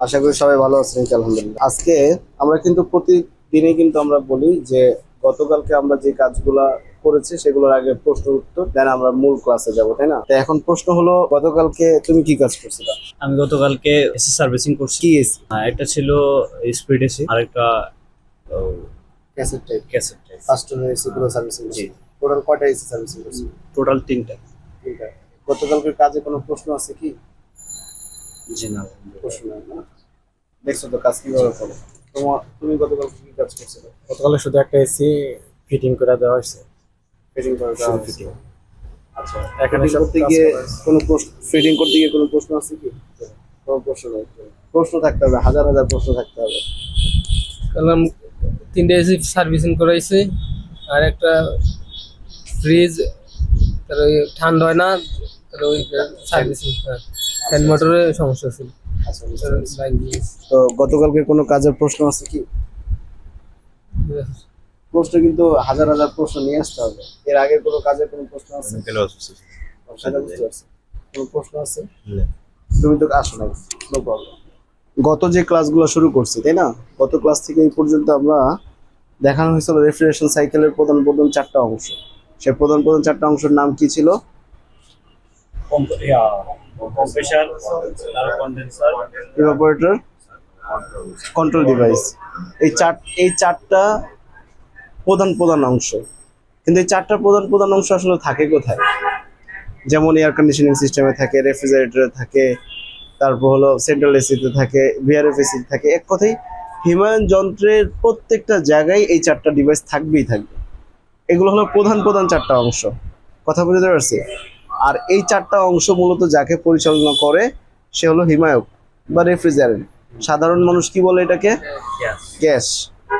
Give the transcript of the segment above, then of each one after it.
আশা করি সবাই ভালো আছেন আলহামদুলিল্লাহ আজকে আমরা কিন্তু প্রতিদিনে কিন্তু আমরা বলি যে গতকালকে আমরা যে কাজগুলা করেছি সেগুলোর আগে প্রশ্ন উত্তর দেন আমরা মূল ক্লাসে যাব তাই না? তো এখন প্রশ্ন হলো গতকালকে তুমি কি কাজ করছিলা? আমি গতকালকে এসি সার্ভিসিং করছি। কি এসি একটা ছিল স্পিড এসি আর একটা cassette type cassette type customer AC গুলো সার্ভিসিং করছি। টোটাল কয়টা এসি সার্ভিসিং করছি? টোটাল তিনটা। তিনটা। গতকালকের কাজে কোনো প্রশ্ন আছে কি? জি না। প্রশ্ন নাই। না দেখছ তো কাজ কীভাবে করো? তোমার তুমি গতকালকে কি কাজ করছিলে? গতকালে শুধু একটা এসি ফিটিং করে দেওয়া হয়েছে। ফিটিং করে দেওয়া হয়েছে। আচ্ছা এখানে করতে গিয়ে কোনো প্রশ্ন ফিটিং করতে গিয়ে কোনো প্রশ্ন আছে কি? কোনো প্রশ্ন নাই। প্রশ্ন থাকতে হবে হাজার হাজার প্রশ্ন থাকতে হবে। কারণ তিনটে এসি সার্ভিসিং করাইছি আর একটা ফ্রিজ তার ওই ঠান্ডা হয় না তার ওই সার্ভিসিং ফ্যান মোটরের সমস্যা ছিল। আচ্ছা। তো গতকালকে কোনো কাজের প্রশ্ন আছে কি? প্রশ্ন কিন্তু হাজার হাজার প্রশ্ন নিয়ে আসতে হবে। এর আগে কোনো কাজের কোনো প্রশ্ন আছে? পারছি। কোনো প্রশ্ন আছে? তুমি তো আসো না নো প্রবলেম গত যে ক্লাসগুলো শুরু করছি তাই না? গত ক্লাস থেকে এই পর্যন্ত আমরা দেখানো হয়েছিল রেফ্রিজারেশন সাইকেলের প্রধান প্রধান চারটা অংশ। সে প্রধান প্রধান চারটা অংশের নাম কি ছিল? কম্প্রেসার তার কন্ডেন্সার ইভাপোরেটর কন্ট্রোল ডিভাইস এই চার, এই চারটা প্রধান প্রধান অংশ। কিন্তু এই চারটা প্রধান প্রধান অংশ আসলে থাকে কোথায়? যেমন এয়ার কন্ডিশনিং সিস্টেমে থাকে রেফ্রিজারেটরে থাকে, তারপর হলো সেন্ট্রাল এসিতে থাকে ভিআরএফ এসিতে থাকে। এক কথাই হিমায়ন যন্ত্রের প্রত্যেকটা জায়গায় এই চারটা ডিভাইস থাকবেই থাকবে। এগুলো হলো প্রধান প্রধান চারটা অংশ। কথা বুঝতে পারছি? আর এই চারটা অংশ মূলত যাকে পরিচালনা করে সে হলো হিমায়ক বা রেফ্রিজারেন্ট। সাধারণ মানুষ কি বলে এটাকে? গ্যাস।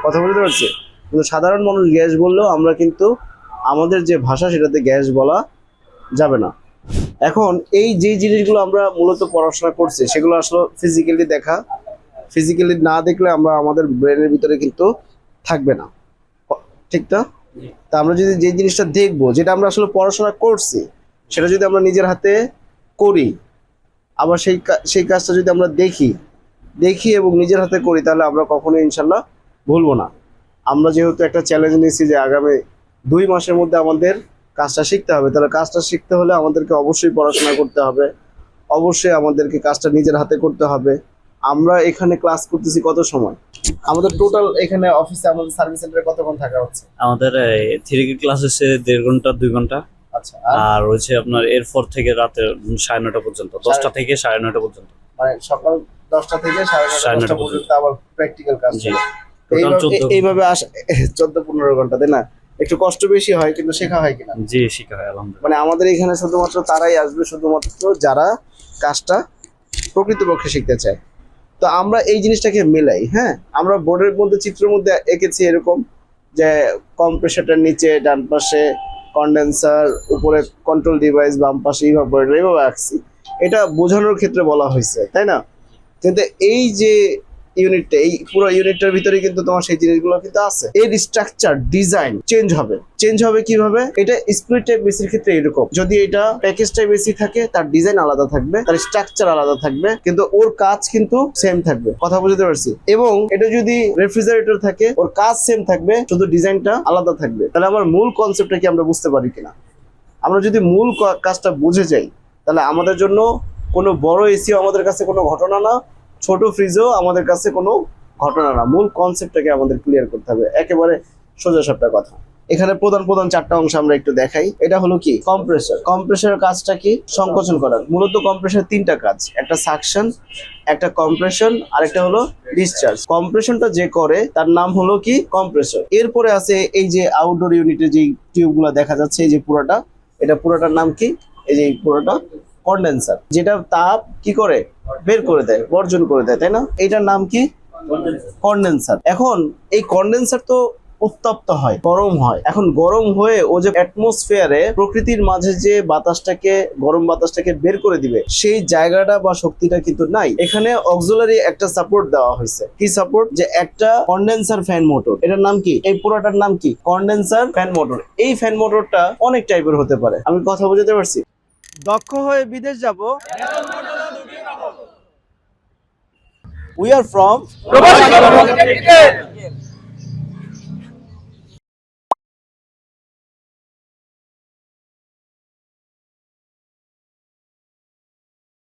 কথা বলতে পারছি? কিন্তু সাধারণ মানুষ গ্যাস বললেও আমরা কিন্তু আমাদের যে ভাষা সেটাতে গ্যাস বলা যাবে না। এখন এই যে জিনিসগুলো আমরা মূলত পড়াশোনা করছি সেগুলো আসলে ফিজিক্যালি দেখা। ফিজিক্যালি না দেখলে আমরা আমাদের ব্রেনের ভিতরে কিন্তু থাকবে না। ঠিক না তা আমরা যদি যে জিনিসটা দেখব যেটা আমরা আসলে পড়াশোনা করছি সেটা যদি আমরা নিজের হাতে করি, আবার সেই সেই কাজটা যদি আমরা দেখি দেখি এবং নিজের হাতে করি, তাহলে আমরা কখনো ইনশাল্লাহ ভুলবো না। আমরা যেহেতু একটা চ্যালেঞ্জ নিয়েছি যে আগামী দুই মাসের মধ্যে আমাদের কাজটা শিখতে হবে, তাহলে কাজটা শিখতে হলে আমাদেরকে অবশ্যই পড়াশোনা করতে হবে, অবশ্যই আমাদেরকে কাজটা নিজের হাতে করতে হবে। আমরা এখানে ক্লাস করতেছি কত সময়? আমাদের টোটাল এখানে অফিসে আমাদের সার্ভিস সেন্টারে কতক্ষণ থাকা হচ্ছে? আমাদের থ্রি ক্লাস হচ্ছে দেড় ঘণ্টা, দুই ঘণ্টা। আর? আর হচ্ছে আপনার এরপর থেকে রাতে সাড়ে নটা পর্যন্ত দশটা থেকে সাড়ে নটা পর্যন্ত। মানে সকাল দশটা থেকে সাড়ে নটা পর্যন্ত। আবার প্র্যাকটিক্যাল কাজ এইভাবে- চোদ্দ পনেরো ঘণ্টা তাই না? একটু কষ্ট বেশি হয় কিন্তু শেখা হয় কিনা? জি শেখা হয় আলহামদুলিল্লাহ। মানে আমাদের এখানে শুধুমাত্র তারাই আসবে শুধুমাত্র যারা কাজটা প্রকৃতপক্ষে শিখতে চায়। তো আমরা এই জিনিসটাকে মেলাই হ্যাঁ? আমরা বোর্ডের মধ্যে চিত্রের মধ্যে এঁকেছি এরকম যে কম্প্রেসারটার নিচে ডান পাশে কন্ডেন্সার উপরে কন্ট্রোল ডিভাইস বাম পাশে ইভাপোরেটর এইভাবে আঁকছি। এটা বোঝানোর ক্ষেত্রে বলা হয়েছে, তাই না? কিন্তু এই যে ইউনিটটা এই পুরো ইউনিটটার ভিতরে কিন্তু তোমার সেই জিনিসগুলো কিন্তু আছে। এর স্ট্রাকচার ডিজাইন চেঞ্জ হবে। চেঞ্জ হবে কীভাবে? এটা স্প্লিট টাইপ বেসির ক্ষেত্রে এরকম। যদি এটা প্যাকেজ টাইপ বেসি থাকে, তার ডিজাইন আলাদা থাকবে, তার স্ট্রাকচার আলাদা থাকবে, কিন্তু ওর কাজ কিন্তু সেম থাকবে। কথা বুঝতে পারছি? এবং এটা যদি রেফ্রিজারেটর থাকে, ওর কাজ সেম থাকবে, শুধু ডিজাইনটা আলাদা থাকবে। তাহলে আমার মূল কনসেপ্টটা কি আমরা বুঝতে পারি কিনা? আমরা যদি মূল কাজটা বুঝে যাই, তাহলে আমাদের জন্য কোনো বড় এসিও আমাদের কাছে কোনো ঘটনা না। ছোট ফ্রিজও আমাদের কাছে কোনো ঘটনা না। মূল কনসেপ্টটাকে আমাদের ক্লিয়ার করতে হবে। একেবারে সোজা সাপটা কথা। এখানে প্রধান প্রধান চারটা অংশ আমরা একটু দেখাই। এটা হলো কি? কম্প্রেসার কম্প্রেসারের কাজটা কি? সংকোচন করার মূলত কম্প্রেসার তিনটা কাজ। একটা সাকশন একটা কম্প্রেশন আর একটা হলো ডিসচার্জ কম্প্রেশনটা যে করে, তার নাম হলো কি? কম্প্রেসর এরপরে আছে এই যে আউটডোর ইউনিটে যে টিউবগুলো দেখা যাচ্ছে, এই যে পুরোটা, এটা পুরোটার নাম কি? এই যে পুরোটা কন্ডেন্সার যেটা তাপ কি করে? বের করে দেয় বর্জন করে দেয় তাই না? এটার নাম কি? কন্ডেন্সার এখন এই কন্ডেন্সার তো উত্তপ্ত হয় গরম হয়। এখন গরম হয়ে ও যে অ্যাটমসফিয়ারে প্রকৃতির মাঝে যে বাতাসটাকে গরম বাতাসটাকে বের করে দিবে সেই জায়গাটা বা শক্তিটা কিন্তু নাই। এখানে অক্সিলারি একটা সাপোর্ট দেওয়া হয়েছে। কি সাপোর্ট যে একটা কন্ডেন্সার ফ্যান মোটর এটার নাম কি? এই পুরোটার নাম কি? কন্ডেন্সার ফ্যান মোটর এই ফ্যান মোটরটা অনেক টাইপের হতে পারে। আমি কথা বুঝতে পারছি? দক্ষ হয়ে বিদেশ যাব। We are from